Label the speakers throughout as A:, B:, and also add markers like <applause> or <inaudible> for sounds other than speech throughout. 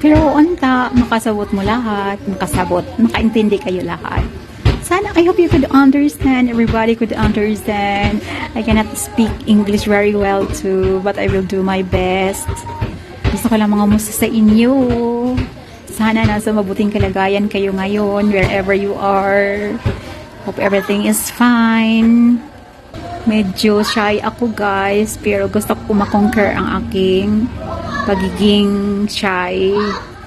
A: Pero unta, makasabot mo lahat, makasabot, makaintindi kayo lahat. Sana, I hope you could understand, everybody could understand. I cannot speak English very well too, but I will do my best. Gusto ko lang mga musta sa inyo. Sana nasa mabuting kalagayan kayo ngayon, wherever you are. Hope everything is fine. Medyo shy ako guys, pero gusto ko makonquer ang aking pagiging shy.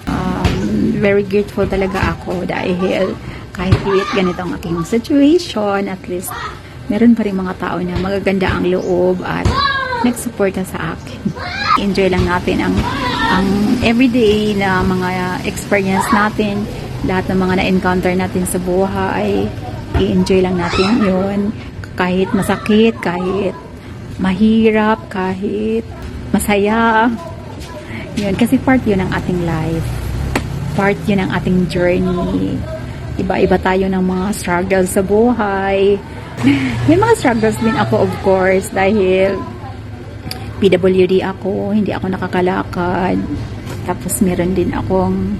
A: Um, very grateful talaga ako dahil kahit ganito ang aking situation, at least meron pa rin mga tao na magaganda ang loob at nagsuporta sa akin. Enjoy lang natin ang ang everyday na mga experience natin, lahat ng mga na-encounter natin sa buhay, i-enjoy lang natin yun. Kahit masakit, kahit mahirap, kahit masaya. Yun, kasi part yun ng ating life. Part yun ng ating journey. Iba-iba tayo ng mga struggles sa buhay. <laughs> May mga struggles din ako, of course, dahil PWD ako, hindi ako nakakalakad. Tapos meron din akong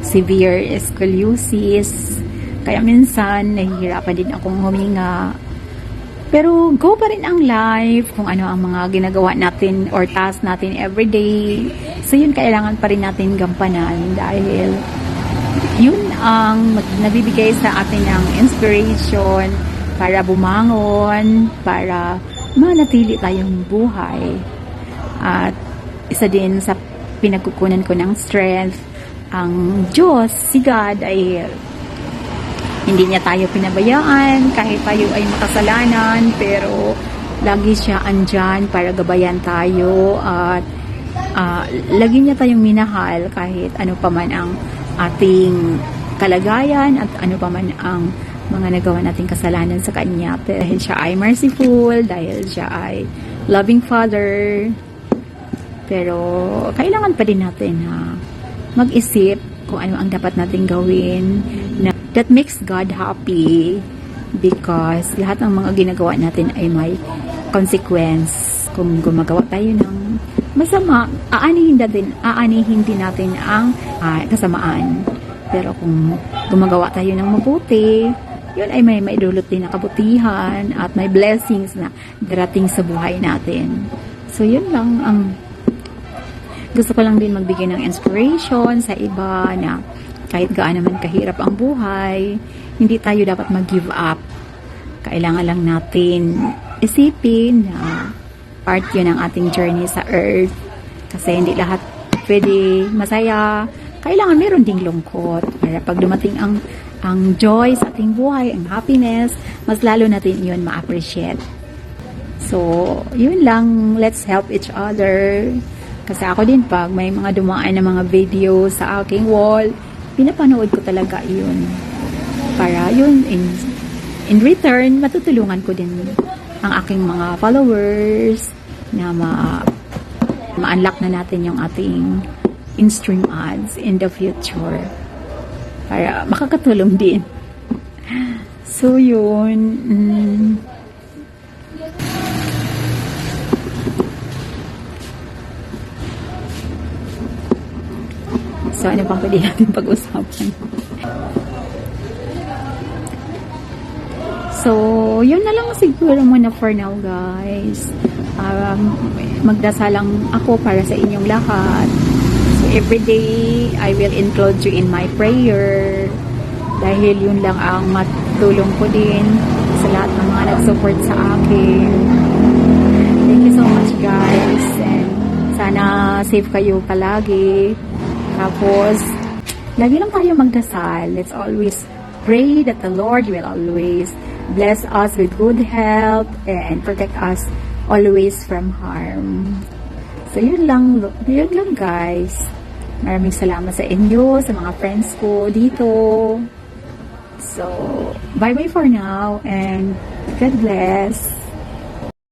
A: severe scoliosis. Kaya minsan, nahihirapan din akong huminga. Pero go pa rin ang life kung ano ang mga ginagawa natin or task natin everyday. So yun kailangan pa rin natin gampanan dahil yun ang nabibigay sa atin ng inspiration para bumangon, para manatili tayong buhay. At isa din sa pinagkukunan ko ng strength, ang Diyos, si God, ay hindi niya tayo pinabayaan kahit tayo ay makasalanan pero lagi siya andyan para gabayan tayo at ah, lagi niya tayong minahal kahit ano pa man ang ating kalagayan at ano pa man ang mga nagawa nating kasalanan sa Kanya. Dahil siya ay merciful, dahil siya ay loving Father. Pero kailangan pa din natin na mag-isip kung ano ang dapat nating gawin na that makes God happy because lahat ng mga ginagawa natin ay may consequence. Kung gumagawa tayo ng masama, aanihin din, aanihin din natin ang ah, kasamaan. Pero kung gumagawa tayo ng mabuti, yun ay may maidulot din na kabutihan at may blessings na darating sa buhay natin. So, yun lang ang gusto ko lang din magbigay ng inspiration sa iba na kahit gaano man kahirap ang buhay, hindi tayo dapat mag-give up. Kailangan lang natin isipin na part yun ng ating journey sa earth. Kasi hindi lahat pwede masaya. Kailangan meron ding lungkot. Para pag dumating ang ang joy sa ating buhay, ang happiness, mas lalo natin yun ma-appreciate. So, yun lang. Let's help each other. Kasi ako din, pag may mga dumaan na mga video sa aking wall, pinapanood ko talaga yun. Para yun, in, in return, matutulungan ko din ang aking mga followers na ma ma-unlock na natin yung ating in-stream ads in the future. Para makakatulong din. <laughs> So, yun. Mm, So, ano pang pwede natin pag-usapan? So, yun na lang siguro muna for now, guys. Um, magdasal lang ako para sa inyong lahat. So, every day, I will include you in my prayer. Dahil yun lang ang matulong ko din sa lahat ng mga nag-support sa akin. Thank you so much, guys. And sana safe kayo palagi. Tapos, lagi lang tayo magdasal. Let's always pray that the Lord will always bless us with good health and protect us always from harm. So, yun lang, yun lang guys. Maraming salamat sa inyo, sa mga friends ko dito. So, bye-bye for now and God bless.